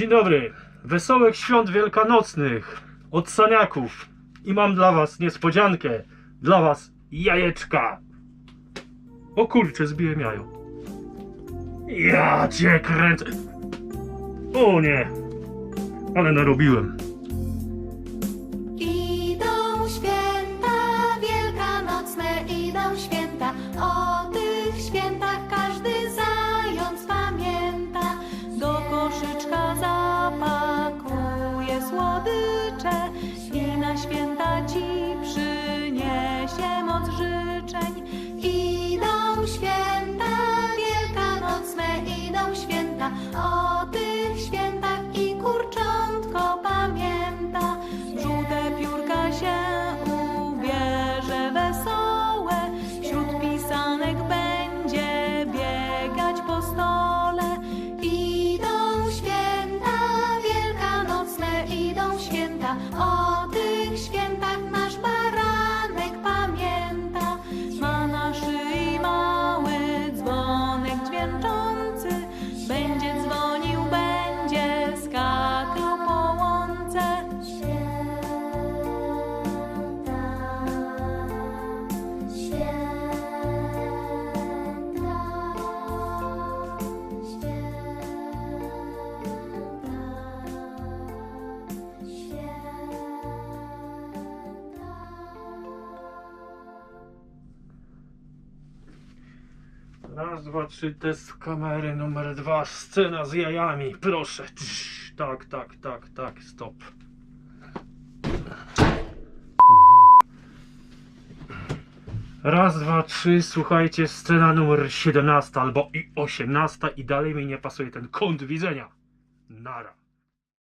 Dzień dobry. Wesołych świąt wielkanocnych od Saniaków. I mam dla was niespodziankę. Dla was jajeczka. O kurczę, zbiłem jajo. Ja cię kręcę. O nie. Ale narobiłem. I na święta święta, o Raz, dwa, trzy, test kamery numer dwa, scena z jajami, proszę. Cii, Tak, tak, tak, tak, stop. Raz, dwa, trzy, słuchajcie, scena numer 17 albo i 18 i dalej mi nie pasuje ten kąt widzenia. Nara.